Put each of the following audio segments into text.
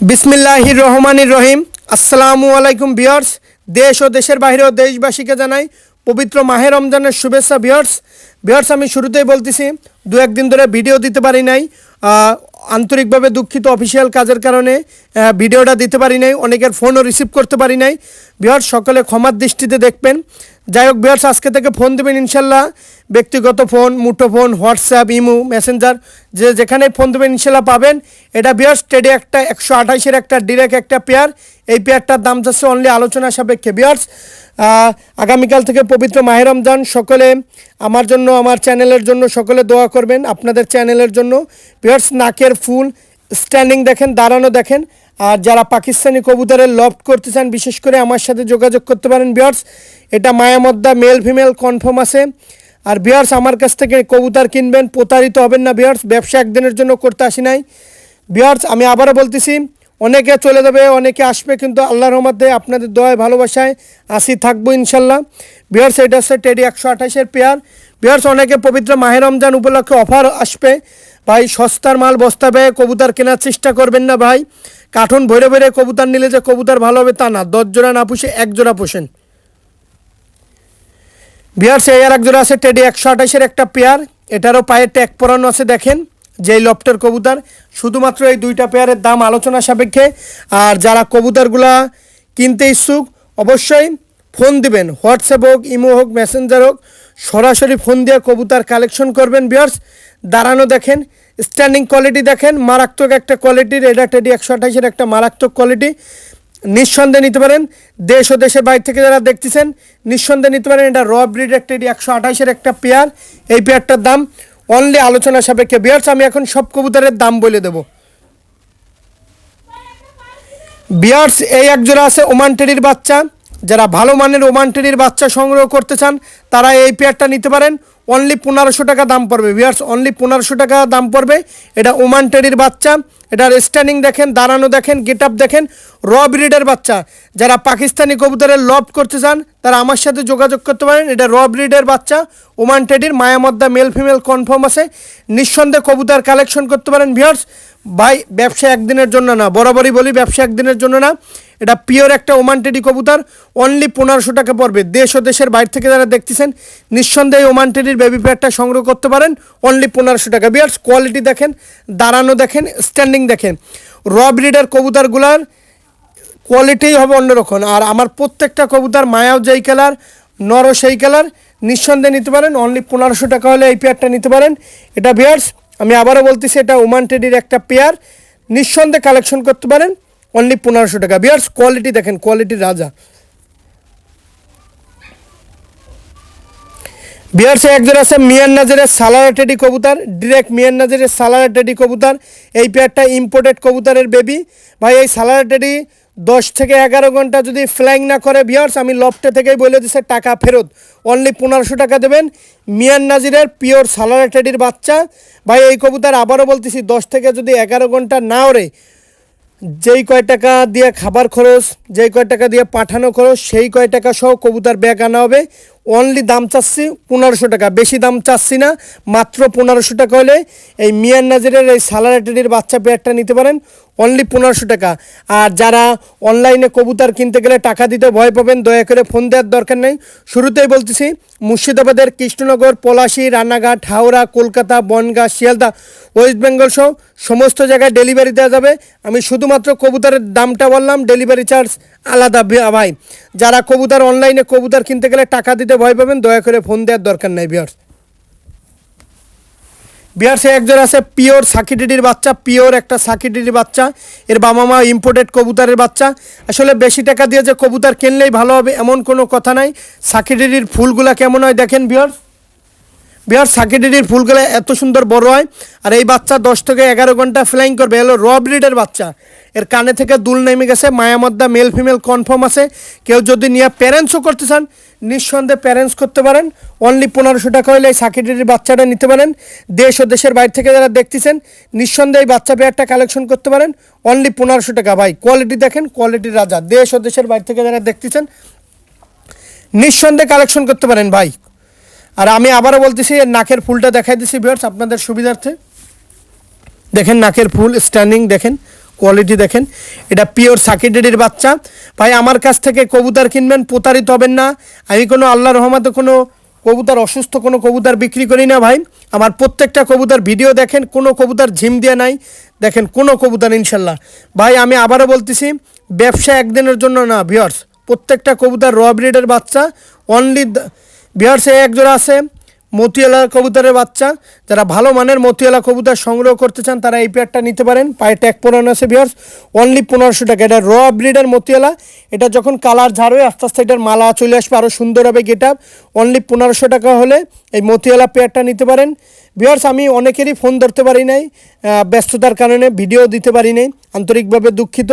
বিসমিল্লাহির রহমানির রহিম আসসালামু আলাইকুম বিয়ার্স দেশ ও দেশের বাইরেও দেশবাসীকে জানাই পবিত্র মাহে রমজানের শুভেচ্ছা বিয়ার্স বিয়ার্স আমি শুরুতেই বলতেছি দু একদিন ধরে ভিডিও দিতে পারি নাই। আন্তরিকভাবে দুঃখিত অফিসিয়াল কাজের কারণে ভিডিওটা দিতে পারি নাই, অনেকের ফোনও রিসিভ করতে পারি নাই। বিহার সকলে ক্ষমার দৃষ্টিতে দেখবেন। যাই হোক বিহার্স আজকে থেকে ফোন দেবেন ইনশাল্লাহ। ব্যক্তিগত ফোন, মুঠো ফোন, হোয়াটসঅ্যাপ, ইমো, মেসেঞ্জার, যে যেখানে ফোন দেবেন ইনশাল্লাহ পাবেন। এটা বিহার স্টেডি একটা, একশো আঠাশের একটা, ডিরেক্ট একটা পেয়ার। এই পেয়ারটার দাম যাচ্ছে অনলি আলোচনা সাপেক্ষে। বিয়ার্স আগামীকাল থেকে পবিত্র মাহে রমজান। সকলে আমার জন্য, আমার চ্যানেলের জন্য সকলে দোয়া করবেন। আপনাদের চ্যানেলের জন্য বিয়ার্স নাকের ফুল স্ট্যান্ডিং দেখেন, দাঁড়ানো দেখেন। আর যারা পাকিস্তানি কবুতরের লফট করতে চান, বিশেষ করে আমার সাথে যোগাযোগ করতে পারেন বিয়ার্স। এটা মায়ামদ্দা মেল ফিমেল কনফার্ম আছে। আর বিয়ার্স, আমার কাছ থেকে কবুতর কিনবেন, প্রতারিত হবেন না বিয়ার্স। ব্যবসা একদিনের জন্য করতে আসি নাই। বিয়ার্স, আমি আবারও বলতেছি অনেকে চলে যাবে, অনেকে আসবে, কিন্তু আল্লাহর রহমতে আপনাদের দয়ায়, ভালোবাসায় আসি, থাকব ইনশাল্লাহ। বিয়ার্স এটা হচ্ছে টেডি একশো আঠাশের পেয়ার। বিয়ার্স অনেকে পবিত্র মাহে রমজান উপলক্ষে অফার আসবে। ভাই, সস্তার মাল বস্তা কবুতর কেনার চেষ্টা করবেন না ভাই। কার্টুন ভরে ভরে কবুতর নিলে যে কবুতর ভালো হবে তা না। দশ জোড়া না পুষে এক জোড়া পোষেন। বিহার সে আর এক জোড়া আছে টেডি একশো আঠাশের একটা পেয়ার। এটারও পায়ে ট্যাগ পরানো আছে, দেখেন। যেই লফটের কবুতর, শুধুমাত্র এই দুইটা পেয়ারের দাম আলোচনা সাপেক্ষে। আর যারা কবুতরগুলা কিনতে ইচ্ছুক, অবশ্যই ফোন দিবেন, হোয়াটসঅ্যাপ হোক, ইমো হোক, মেসেঞ্জার হোক, সরাসরি ফোন দিয়ে কবুতর কালেকশন করবেন বিয়ার্স দাঁড়ানো দেখেন, স্ট্যান্ডিং কোয়ালিটি দেখেন, মারাত্মক একটা কোয়ালিটির এটা টেডি একশো আঠাশের একটা মারাত্মক কোয়ালিটি। নিঃসন্দেহে নিতে পারেন, দেশ ও দেশের বাইরে থেকে যারা দেখতেছেন, নিঃসন্দেহে নিতে পারেন, এটা র ব্রিড একটা একশো আঠাশের একটা পেয়ার। এই পেয়ারটার দাম অনলি আলোচনা সাপেক্ষে। বিয়ার্স আমি এখন সব কবুতরের দাম বলে দেব। বিয়ার্স এই একজোড়া আছে ওমান টেরির বাচ্চা। যারা ভালো মানের ওমান টেরির বাচ্চা সংগ্রহ করতে চান, তারা এই পেয়ারটা নিতে পারেন। অনলি পনেরোশো টাকা দাম পড়বে। ভিয়ার্স অনলি পনেরোশো টাকা দাম পড়বে। এটা ওমান টেরির বাচ্চা। এটার স্ট্যান্ডিং দেখেন, দাঁড়ানো দেখেন গেট আপ দেখেন। র ব্রিডের বাচ্চা। যারা পাকিস্তানি কবুতরের লভ করতে চান, তারা আমার সাথে যোগাযোগ করতে পারেন। এটা র ব্রিডের বাচ্চা ওমান টেডির মায়ামদ্দা মেল ফিমেল কনফার্ম আছে। নিঃসন্দেহে কবুতর কালেকশন করতে পারেন। ভিয়ার্স ভাই, ব্যবসা একদিনের জন্য না, বরাবরই বলি ব্যবসা একদিনের জন্য না। এটা পিওর একটা ওমান টেডি কবুতর অনলি পনেরোশো টাকা পড়বে। দেশ ও দেশের বাইরে থেকে যারা দেখতেছেন, নিঃসন্দেহে ওমান টেডির বেবি প্যাডটা সংগ্রহ করতে পারেন অনলি পনেরোশো টাকা। বিয়ার্স কোয়ালিটি দেখেন, দাঁড়ানো দেখেন স্ট্যান্ডিং দেখেন। র ব্রিডের কবুতরগুলার কোয়ালিটিই হবে অন্যরকম। আর আমার প্রত্যেকটা কবুতর মায়াও যেই কালার নরও সেই কালার নিঃসন্দেহে নিতে পারেন অনলি পনেরোশো টাকা হলে এই পেয়ারটা নিতে পারেন। এটা বিয়ার্স আমি আবারও বলতেছি, এটা ওমান টেডির একটা পেয়ার নিঃসন্দেহে কালেকশন করতে পারেন অনলি পনেরোশো টাকা। বিয়ার্স কোয়ালিটি দেখেন কোয়ালিটির রাজা। বিহারসে একজন আছে মিয়ান নাজেরের সালারা টেডি কবুতর ডিরেক্ট মিয়ান নাজেরের সালারা টেডি কবুতর। এই পেয়ারটা ইম্পোর্টেড কবুতরের বেবি ভাই, এই সালারা টেডি দশ থেকে এগারো ঘণ্টা যদি ফ্লাইং না করে বিয়ার্স আমি লফটে থেকেই বলে দিচ্ছে টাকা ফেরত। অনলি পনেরোশো টাকা দেবেন। মিয়ান নাজিরের পিওর সালারা টেডির বাচ্চা। ভাই, এই কবুতর আবারও বলতেছি, দশ থেকে যদি এগারো ঘণ্টা না ওরে যেই কয় টাকা দিয়ে খাবার খরচ, যেই কয় টাকা দিয়ে পাঠানো খরচ, সেই কয় টাকা সহ কবুতার ব্যাগ আনা হবে। অনলি দাম চাচ্ছি পনেরোশো টাকা। বেশি দাম চাচ্ছি না, মাত্র পনেরোশো টাকা হলে এই মিয়ান নাজিরের এই সালারাটেডির বাচ্চা পেয়ারটা নিতে পারেন। অনলি পনেরোশো টাকা। আর যারা অনলাইনে কবুতর কিনতে গেলে টাকা দিতে ভয় পাবেন, দয়া করে ফোন দেওয়ার দরকার নেই। শুরুতেই বলতেছি, মুর্শিদাবাদের কৃষ্ণনগর, পলাশি, রানাঘাট, হাওড়া, কলকাতা, বনগাঁ, শিয়ালদা, ওয়েস্ট বেঙ্গল সহ সমস্ত জায়গায় ডেলিভারি দেওয়া যাবে। আমি শুধুমাত্র কবুতরের দামটা বললাম, ডেলিভারি চার্জ আলাদা ভাই। যারা কবুতর অনলাইনে কবুতর কিনতে গেলে টাকা দিতে ভয় পাবেন, দয়া করে ফোন দেওয়ার দরকার নাই বিয়ার্স বিহারসে একজন আছে, পিওর সাকিডিডির বাচ্চা, পিওর একটা সাকিডিডির বাচ্চা। এর বাবা মা ইম্পোর্টেড কবুতারের বাচ্চা। আসলে বেশি টাকা দিয়ে যে কবুতর কিনলেই ভালো হবে, এমন কোনো কথা নাই। সাকিডিডির ফুলগুলা কেমন হয় দেখেন বিহার বিহার সাকিডিডির ফুলগুলো এত সুন্দর বড় হয়। আর এই বাচ্চা দশ থেকে এগারো ঘণ্টা ফ্লাইং করবে। হলো র ব্রিডের বাচ্চা। এর কানে থেকে দুল নেমে গেছে। মায়ামদ্দা মেল ফিমেল কনফার্ম আছে। কেউ যদি নিয়ে প্যারেন্টসও করতে চান, নিঃসন্দেহে প্যারেন্টস করতে পারেন। অনলি পনেরোশো টাকা হলে এই সাকিডিডির বাচ্চাটা নিতে পারেন। দেশ ও দেশের বাইরে থেকে যারা দেখতেছেন, নিঃসন্দেহে এই বাচ্চা পেয়ারটা কালেকশন করতে পারেন। অনলি পনেরোশো টাকা। ভাই কোয়ালিটি দেখেন কোয়ালিটির রাজা। দেশ ও দেশের বাইরে থেকে যারা দেখতেছেন, নিঃসন্দেহে কালেকশন করতে পারেন, ভাই। আর আমি আবারও বলতেছি, এর নাকের ফুলটা দেখাই দিচ্ছি ভিউয়ার্স আপনাদের সুবিধার্থে। দেখেন নাকের ফুল স্ট্যান্ডিং দেখেন কোয়ালিটি দেখেন। এটা পিওর সাকিডেডির বাচ্চা। ভাই, আমার কাছ থেকে কবুতর কিনবেন, প্রতারিত হবেন না। আমি কোনো আল্লাহ রহমতে কোনো কবুতর, অসুস্থ কোনো কবুতর বিক্রি করি না ভাই। আমার প্রত্যেকটা কবুতর ভিডিও দেখেন, কোনো কবুতর ঝিম দিয়ে নাই। দেখেন, কোনো কবুতর, ইনশাল্লাহ। ভাই, আমি আবারও বলতেছি, ব্যবসা একদিনের জন্য না ভিওর্স প্রত্যেকটা কবুতর র ব্রিডের বাচ্চা। অনলি ভিওর্সে এক জোড়া আছে, মতিয়ালা কবুতরের বাচ্চা। যারা ভালো মানের মতিয়ালা কবুতর সংগ্রহ করতে চান, তারা এই পেয়ারটা নিতে পারেন। পায়ে ট্যাগ পরানো আছে বিহার। অনলি পনেরোশো টাকা। এটা র ব্রিডের মতিয়ালা। এটা যখন কালার ঝাড়বে আস্তে আস্তে এটার মালা চলে আসবে আরও সুন্দর হবে গেট আপ অনলি পনেরোশো টাকা হলে এই মতিওয়ালা পেয়ারটা নিতে পারেন। ভিওর্স আমি অনেকেরই ফোন ধরতে পারি নাই ব্যস্ততার কারণে ভিডিও দিতে পারি নাই, আন্তরিকভাবে দুঃখিত।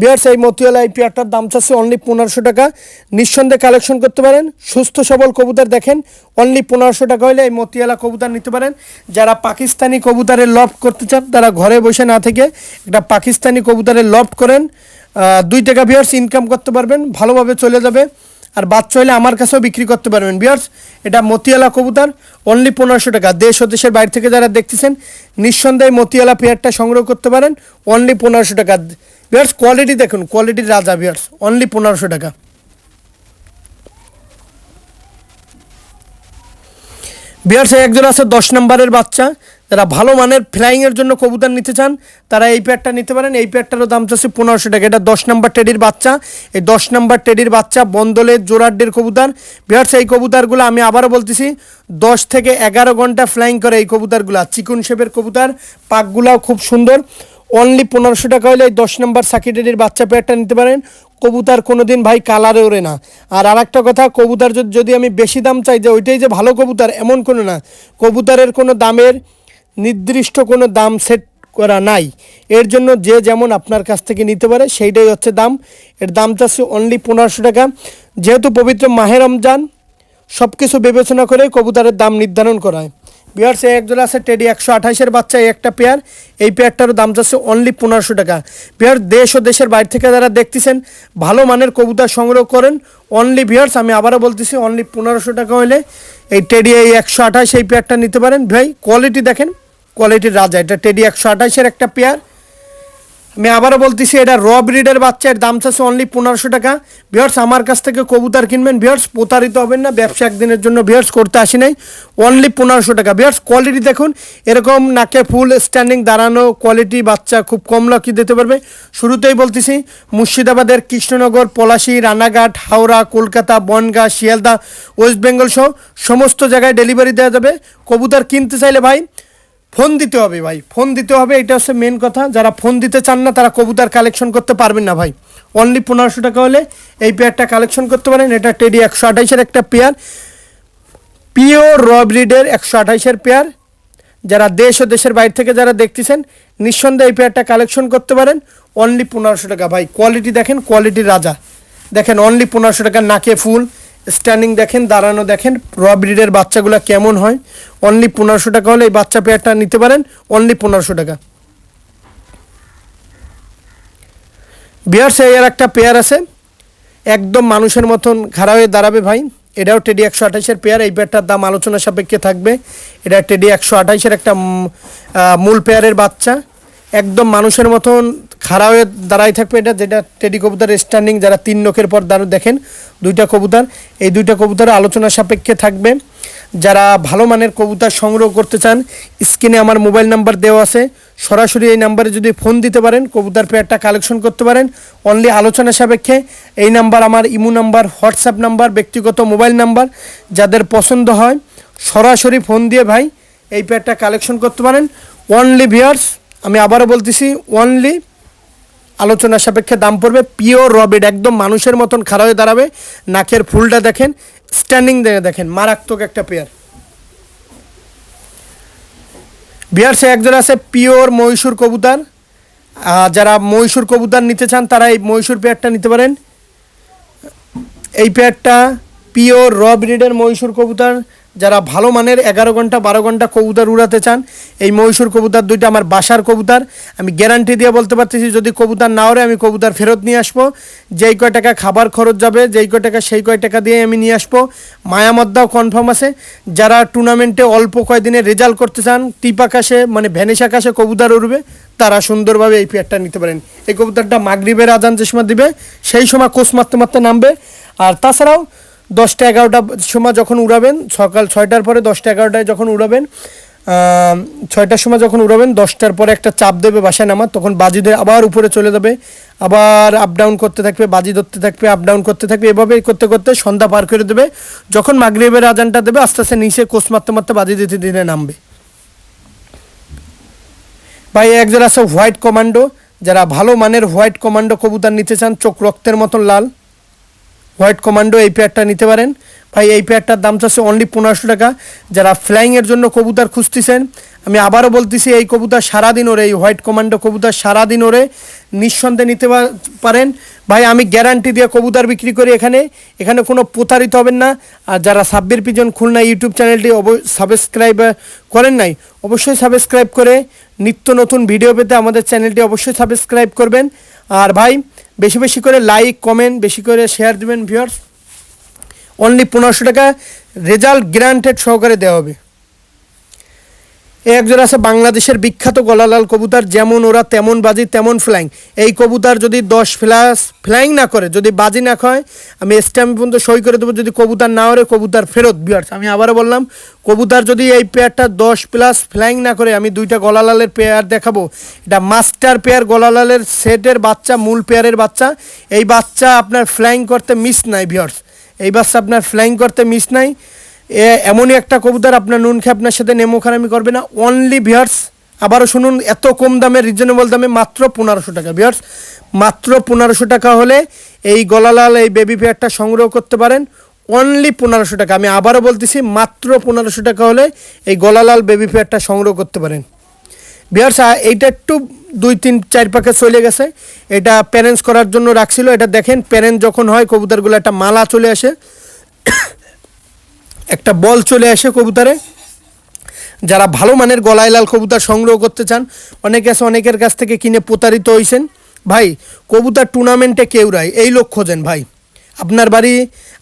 ভিওর্স এই মতিওয়ালা এই পেয়ারটার দাম চাচ্ছে অনলি পনেরোশো টাকা। নিঃসন্দেহে কালেকশন করতে পারেন, সুস্থ সবল কবুতর দেখেন অনলি পনেরোশো টাকা হলে এই মতিওয়ালা কবুতর নিতে পারেন। যারা পাকিস্তানি কবুতরের লফ করতে চান, তারা ঘরে বসে না থেকে একটা পাকিস্তানি কবুতরের লফ করেন। দুই টাকা ভিওর্স ইনকাম করতে পারবেন, ভালোভাবে চলে যাবে। আর বাচ্চা হলে আমার কাছেও বিক্রি করতে পারবেন। বিয়ার্স এটা মতিয়ালা কবুতর অনলি পনেরোশো টাকা। দেশ ও দেশের বাইরে থেকে যারা দেখতেছেন, নিঃসন্দেহে মতিয়ালা পেয়ারটা সংগ্রহ করতে পারেন অনলি পনেরোশো টাকা। বিয়ার্স কোয়ালিটি দেখুন কোয়ালিটি রাজা বিয়ার্স অনলি পনেরোশো টাকা। বিয়ার্সে একজন আছে দশ নম্বরের বাচ্চা যারা ভালো মানের ফ্লাইংয়ের জন্য কবুতর নিতে চান, তারা এই প্যাডটা নিতে পারেন। এই প্যাডটারও দাম চাচ্ছে পনেরোশো টাকা। এটা দশ নম্বর টেডির বাচ্চা। এই দশ নম্বর টেডির বাচ্চা বন্দলের জোরাড্ডের কবুতর। বিয়ার্স এই কবুতরগুলো আমি আবারও বলতেছি, দশ থেকে এগারো ঘণ্টা ফ্লাইং করে এই কবুতরগুলো। চিকুন শেপের কবুতর, পাকগুলাও খুব সুন্দর। অনলি পনেরোশো টাকা হলে এই দশ নম্বর সাকিটেডির বাচ্চা পেয়ারটা নিতে পারেন। কবুতর কোনোদিন ভাই কালারে ওড়ে না। আর আর একটা কথা, কবুতর যদি আমি বেশি দাম চাই যে ওইটাই যে ভালো কবুতর, এমন কোনো না। কবুতরের কোনো দামের নির্দিষ্ট কোনো দাম সেট করা নাই। এর জন্য যে যেমন আপনার কাছ থেকে নিতে পারে, সেইটাই হচ্ছে দাম। এর দাম চাচ্ছে অনলি পনেরোশো টাকা। যেহেতু পবিত্র মাহে রমজান সব কিছু বিবেচনা করে কবুতরের দাম নির্ধারণ করা হয়। বিহার সে একজোড়া আছে টেডি একশো আঠাশের বাচ্চা, এই একটা পেয়ার এই পেয়ারটারও দাম যাচ্ছে অনলি পনেরোশো টাকা। বিহার দেশ ও দেশের বাইরে থেকে যারা দেখতেছেন, ভালো মানের কবুতর সংগ্রহ করেন। অনলি বিহার্স আমি আবারও বলতেছি অনলি পনেরোশো টাকা হলে এই টেডি এই একশো আঠাশ, এই পেয়ারটা নিতে পারেন। ভাই কোয়ালিটি দেখেন। কোয়ালিটির রাজা, এটা টেডি একশো আঠাশের একটা পেয়ার আমি আবারও বলতেছি, এটা র ব্রিডের বাচ্চার দাম চাচ্ছে অনলি পনেরোশো টাকা। ভিয়ার্স আমার কাছ থেকে কবুতর কিনবেন। ভিয়ার্স প্রতারিত হবেন না, ব্যবসা একদিনের জন্য ভিয়ার্স করতে আসি নাই। অনলি পনেরোশো টাকা। ভিয়ার্স কোয়ালিটি দেখুন, এরকম নাকে ফুল স্ট্যান্ডিং দাঁড়ানো কোয়ালিটি বাচ্চা খুব কম লকি দিতে পারবে। শুরুতেই বলতেছি, মুর্শিদাবাদের কৃষ্ণনগর, পলাশি, রানাঘাট, হাওড়া, কলকাতা, বনগাঁ, শিয়ালদা, ওয়েস্ট বেঙ্গল সহ সমস্ত জায়গায় ডেলিভারি দেওয়া যাবে। কবুতর কিনতে চাইলে ভাই ফোন দিতে হবে ভাই, ফোন দিতে হবে, এটা হচ্ছে মেন কথা। যারা ফোন দিতে চান না, তারা কবুতর কালেকশন করতে পারবেন না ভাই। অনলি পনেরোশো টাকা হলে এই পেয়ারটা কালেকশন করতে পারেন। এটা টেডি একশো আঠাইশের একটা পেয়ার পিওর র ব্রিডের একশো আঠাইশের পেয়ার যারা দেশ ও দেশের বাইরে থেকে যারা দেখতেছেন, নিঃসন্দেহে এই পেয়ারটা কালেকশন করতে পারেন। অনলি পনেরোশো টাকা। ভাই কোয়ালিটি দেখেন কোয়ালিটির রাজা। দেখেন অনলি পনেরোশো টাকা নাকে ফুল। স্ট্যান্ডিং দেখেন, দাঁড়ানো দেখেন র ব্রিডের বাচ্চাগুলো কেমন হয়? অনলি পনেরোশো টাকা হলে এই বাচ্চা পেয়ারটা নিতে পারেন অনলি পনেরোশো টাকা। বিয়ার এর একটা পেয়ার আছে, একদম মানুষের মতন খাড়া হয়ে দাঁড়াবে ভাই। এটাও টেডি একশো আঠাইশের পেয়ার এই পেয়ারটার দাম আলোচনা সাপেক্ষে থাকবে। এটা টেডি একশো আঠাইশের একটা মূল পেয়ারের বাচ্চা। একদম মানুষের মতন খাড়া হয়ে দাঁড়াই থাকবে এটা, যেটা টেডি কবুতর স্ট্যান্ডিং যারা তিন নখের পর দাঁড়ো, দেখেন, দুইটা কবুতার। এই দুইটা কবুতর আলোচনা সাপেক্ষে থাকবে। যারা ভালো মানের কবুতর সংগ্রহ করতে চান, স্ক্রিনে আমার মোবাইল নাম্বার দেওয়া আছে। সরাসরি এই নাম্বারে যদি ফোন দিতে পারেন, কবুতর পেয়ারটা কালেকশন করতে পারেন। অনলি আলোচনা সাপেক্ষে এই নাম্বার আমার ইমো নাম্বার হোয়াটসঅ্যাপ নাম্বার, ব্যক্তিগত মোবাইল নাম্বার, যাদের পছন্দ হয়, সরাসরি ফোন দিয়ে ভাই এই পেয়ারটা কালেকশন করতে পারেন। অনলি ভিয়ার্স আমি আবারও বলতেছি অনলি আলোচনা সাপেক্ষে দাম পড়বে। পিওর রবিড একদম মানুষের মতন খাড়া হয়ে দাঁড়াবে। নাকের ফুলটা দেখেন স্ট্যান্ডিং দেখে দেখেন, মারাত্মক একটা পেয়ার বিহার সে একজন আছে পিওর মহীশূর কবুতর। যারা মহীশূর কবুতর নিতে চান, তারা এই মহীশূর পেয়ারটা নিতে পারেন। এই পেয়ারটা পিওর র ব্রিডের মহীশূর কবুতর। যারা ভালো মানের এগারো ঘণ্টা, বারো ঘণ্টা কবুতর উড়াতে চান, এই মহীশূর কবুতর দুইটা আমার বাসার কবুতর। আমি গ্যারান্টি দিয়ে বলতে পারতেছি, যদি কবুতর না ওরে আমি কবুতর ফেরত নিয়ে আসব। যেই কয় টাকা খাবার খরচ যাবে, যেই কয় টাকা সেই কয় টাকা দিয়ে আমি নিয়ে আসব। মায়ামদ্দাও কনফার্ম আছে। যারা টুর্নামেন্টে অল্প কয়দিনে রেজাল্ট করতে চান, টিপ আকাশে মানে ভ্যানিশ আকাশে কবুতর উড়বে, তারা সুন্দরভাবে এই পেয়ারটা নিতে পারেন। এই কবুতরটা মাগরিবের আজান যে সময় দিবে, সেই সময় কোষ মারতে মারতে নামবে। আর তাছাড়াও দশটা এগারোটা সময় যখন উড়াবেন, সকাল ছয়টার পরে দশটা এগারোটায় যখন উড়াবেন ছয়টার সময় যখন উড়াবেন, দশটার পরে একটা চাপ দেবে বাসায় নামার, তখন বাজি ধরে আবার উপরে চলে যাবে, আবার আপ ডাউন করতে থাকবে, বাজি ধরতে থাকবে আপ ডাউন করতে থাকবে, এভাবে করতে করতে সন্ধ্যা পার করে দেবে, যখন মাগরিবের আজানটা দেবে, আস্তে আস্তে নিচে কোষ মারতে মারতে বাজি দিতে দিতে নামবে। ভাই একজন আছে হোয়াইট কমান্ডো যারা ভালো মানের হোয়াইট কমান্ডো কবুতর নিতে চান, চোখ রক্তের মতন লাল। হোয়াইট কমান্ডো এই পেয়ারটা নিতে পারেন। ভাই, এই পেয়ারটার দাম চাচ্ছে অনলি পনেরোশো টাকা। যারা ফ্লাইংয়ের জন্য কবুতর খুঁজতেছেন, আমি আবারও বলতেছি, এই কবুতর সারাদিন ওরে, এই হোয়াইট কমান্ডো কবুতর সারাদিন ওরে নিঃসন্দেহে নিতে পারেন। ভাই, আমি গ্যারান্টি দিয়ে কবুতর বিক্রি করি এখানে। এখানে কোনো প্রতারিত হবেন না। আর যারা সাব্বির পিজন খুলনা ইউটিউব চ্যানেলটি অব সাবস্ক্রাইব করেন নাই, অবশ্যই সাবস্ক্রাইব করে নিত্য নতুন ভিডিও পেতে আমাদের চ্যানেলটি অবশ্যই সাবস্ক্রাইব করবেন। আর ভাই বেশি বেশি করে লাইক কমেন্ট বেশি করে শেয়ার দেবেন ভিউয়ার্স অনলি পনেরোশো টাকা রেজাল্ট গ্রান্টেড সহকারে দেওয়া হবে। একজন আছে বাংলাদেশের বিখ্যাত গলালাল কবুতর, যেমন ওরা তেমন বাজি, তেমন ফ্লাইং এই কবুতর যদি দশ ফ্লাস ফ্লাইং না করে, যদি বাজি না খায়, আমি স্ট্যাম্প পর্যন্ত সই করে দেবো, যদি কবুতর না ওরে কবুতর ফেরত। বিয়ার্স আমি আবারও বললাম, কবুতর যদি এই পেয়ারটা দশ প্লাস ফ্লাইং না করে, আমি দুইটা গলালালের পেয়ার দেখাবো। এটা মাস্টার পেয়ার গলালালের সেটের বাচ্চা, মূল পেয়ারের বাচ্চা। এই বাচ্চা আপনার ফ্লাইং করতে মিস নাই ভিয়ার্স এই বাচ্চা আপনার ফ্লাইং করতে মিস নাই। এমনই একটা কবুতর, আপনার নুন খেয়ে আপনার সাথে নেমো খারামি করবে না। অনলি ভিয়ার্স আবারও শুনুন, এত কম দামে রিজনেবল দামে মাত্র পনেরোশো টাকা। ভিয়ার্স মাত্র পনেরোশো টাকা হলে এই গলালাল, এই বেবি পেয়ারটা সংগ্রহ করতে পারেন। অনলি পনেরোশো টাকা। আমি আবারও বলতেছি, মাত্র পনেরোশো টাকা হলে এই গলালাল বেবি পেয়ারটা সংগ্রহ করতে পারেন। বিহার এইটা একটু দুই তিন চার পাকে চলে গেছে। এটা প্যারেন্টস করার জন্য রাখছিল। এটা দেখেন প্যারেন্ট যখন হয়, কবুতরগুলো একটা মালা চলে আসে। একটা বল চলে আসে কবুতরে। যারা ভালো মানের গলায় লাল কবুতর সংগ্রহ করতে চান, অনেকে আছে, অনেকের কাছ থেকে কিনে প্রতারিত হয়েছেন ভাই, কবুতর টুর্নামেন্টে কেউ রায় এই লোক খোঁজেন ভাই। আপনার বাড়ি,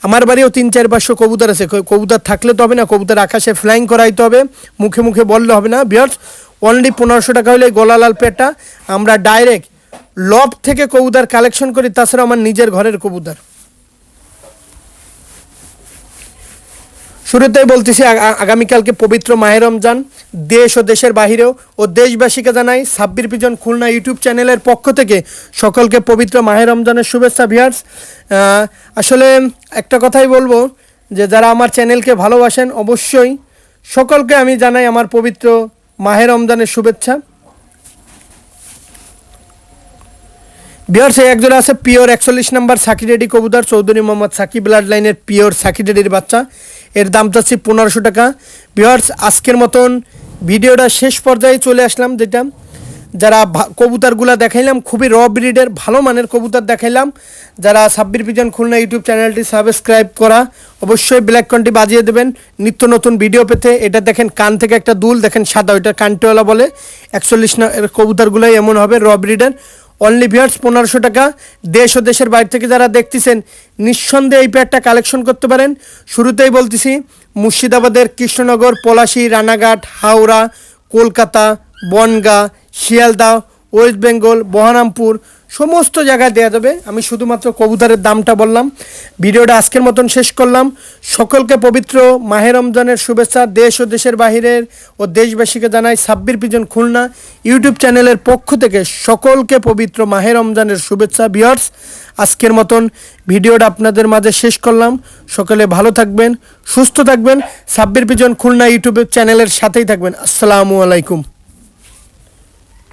আমার বাড়িও তিন, চার, পাঁচশো কবুতর আছে। কবুতর থাকলে তো হবে না, কবুতর আকাশে ফ্লাইং করাইতে হবে, মুখে মুখে বললে হবে না। বিয়ার্স অনলি পনেরোশো টাকা হলে গলালাল পেটটা। আমরা ডাইরেক্ট লব থেকে কবুতর কালেকশন করি তাছাড়া আমার নিজের ঘরের কবুতর। শুরুতেই বলতেছি আগামীকালকে পবিত্র মাহের রমজান। দেশ ও দেশের বাহিরেও ও দেশবাসীকে জানাই সাব্বির পিজন খুলনা ইউটিউব চ্যানেলের পক্ষ থেকে সকলকে পবিত্র মাহের রমজানের শুভেচ্ছা ভিয়ার্স আসলে একটা কথাই বলব, যে যারা আমার চ্যানেলকে ভালোবাসেন, অবশ্যই সকলকে আমি জানাই আমার পবিত্র মাহের রমজানের শুভেচ্ছা। বিহার সে একজন আছে পিওর একচল্লিশ নাম্বার সাকি রেডি কবুতর, চৌধুরী মোহাম্মদ সাকিব ব্লাড লাইনের পিওর সাকি রেডির বাচ্চা। এর দাম চাচ্ছি পনেরোশো টাকা। বিহার্স আজকের মতন ভিডিওটা শেষ পর্যায়ে চলে আসলাম, যেটা যারা কবুতরগুলা দেখাইলাম, খুবই র ব্রিডের ভালো মানের কবুতার দেখাইলাম। যারা সাব্বির পিজন খুলনা ইউটিউব চ্যানেলটি সাবস্ক্রাইব করা, অবশ্যই ব্ল্যাক কন্টি বাজিয়ে দেবেন। নিত্য নতুন ভিডিও পেতে, এটা দেখেন কান থেকে একটা দুল, দেখেন সাদা ওইটা কানটিওয়ালা বলে। একচল্লিশ কবুতরগুলোই এমন হবে র ব্রিডের অনলি ভিয়ার্স পনেরোশো টাকা। দেশ ও দেশের বাইরে থেকে যারা দেখতেছেন, নিঃসন্দেহে এই প্যাডটা কালেকশন করতে পারেন। শুরুতেই বলতেছি, মুর্শিদাবাদের কৃষ্ণনগর, পলাশী, রানাঘাট, হাওড়া, কলকাতা, বনগা, শিয়ালদা, ওয়েস্ট বেঙ্গল, বহরমপুর সমস্ত জায়গায় দেওয়া যাবে। আমি শুধুমাত্র কবুতরের দামটা বললাম। ভিডিওটা আজকের মতন শেষ করলাম। সকলকে পবিত্র মাহে রমজানের শুভেচ্ছা। দেশ ও দেশের বাহিরের ও দেশবাসীকে জানাই সাব্বির পিজন খুলনা। ইউটিউব চ্যানেলের পক্ষ থেকে সকলকে পবিত্র মাহে রমজানের শুভেচ্ছা। বিয়ার্স আজকের মতন ভিডিওটা আপনাদের মাঝে শেষ করলাম। সকলে ভালো থাকবেন, সুস্থ থাকবেন। সাব্বির পিজন খুলনা ইউটিউব চ্যানেলের সাথেই থাকবেন। আসসালামু আলাইকুম।